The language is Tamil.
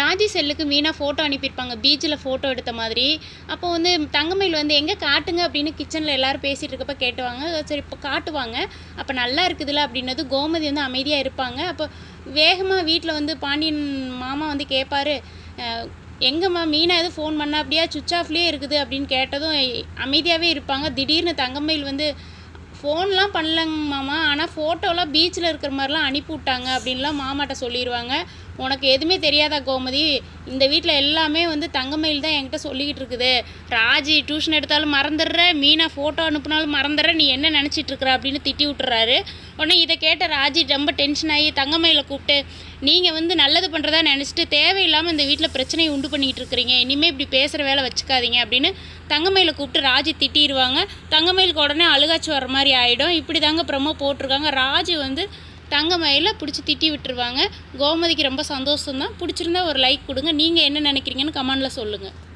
ராஜி செல்லுக்கு மீனா ஃபோட்டோ அனுப்பியிருப்பாங்க. பீச்சில் ஃபோட்டோ எடுத்த மாதிரி. அப்போ வந்து தங்கமயில் வந்து எங்கே காட்டுங்க? அப்படின்னு கிச்சனில் எல்லோரும் பேசிகிட்டு இருக்கப்போ கேட்டுவாங்க. சரி இப்போ காட்டுவாங்க. அப்போ நல்லா இருக்குதுல்ல அப்படின்னது கோமதி வந்து அமைதியாக இருப்பாங்க. அப்போ வேகமாக வீட்டில் வந்து பாண்டியன் மாமா வந்து கேட்பாரு எங்கம்மா மீனா எதுவும் ஃபோன் பண்ணா அப்படியா சுவிச் ஆஃப்லேயே இருக்குது அப்படின்னு கேட்டதும் அமைதியாகவே இருப்பாங்க. திடீர்னு தங்கமயில் வந்து ஃபோன்லாம் பண்ணலங்க மாமா. ஆனால் ஃபோட்டோலாம் பீச்சில் இருக்கிற மாதிரிலாம் அனுப்பி விட்டாங்க அப்படின்லாம் மாமாட்ட சொல்லிடுவாங்க உனக்கு எதுவுமே தெரியாதா கோமதி? இந்த வீட்டில் எல்லாமே வந்து தங்கமயில் தான் என்கிட்ட சொல்லிக்கிட்டு இருக்குது. ராஜி டியூஷன் எடுத்தாலும் மறந்துடுற மீனா ஃபோட்டோ அனுப்புனாலும் மறந்துடுற நீ என்ன நினச்சிட்டு இருக்கிற அப்படின்னு திட்டி விட்டுறாரு. உடனே இதை கேட்ட ராஜி ரொம்ப டென்ஷன் ஆகி தங்கமயில கூப்பிட்டு நீங்கள் வந்து நல்லது பண்ணுறதா நினச்சிட்டு தேவையில்லாமல் இந்த வீட்டில் பிரச்சனையை உண்டு பண்ணிக்கிட்டு இருக்கிறீங்க. இனிமேல் இப்படி பேசுகிற வேலை வச்சுக்காதீங்க அப்படின்னு தங்கமயில கூப்பிட்டு ராஜி திட்டிடுவாங்க தங்கமயிலுக்கு உடனே அழுகாச்சி வர மாதிரி ஆகிடும் இப்படி தாங்க ப்ரமோ போட்டிருக்காங்க. ராஜி வந்து தங்கமயில பிடிச்சி திட்டி விட்டுருவாங்க. கோமதிக்கு ரொம்ப சந்தோஷம் தான் பிடிச்சிருந்தா ஒரு லைக் கொடுங்க. நீங்கள் என்ன நினைக்கிறீங்கன்னு கமெண்டில் சொல்லுங்கள்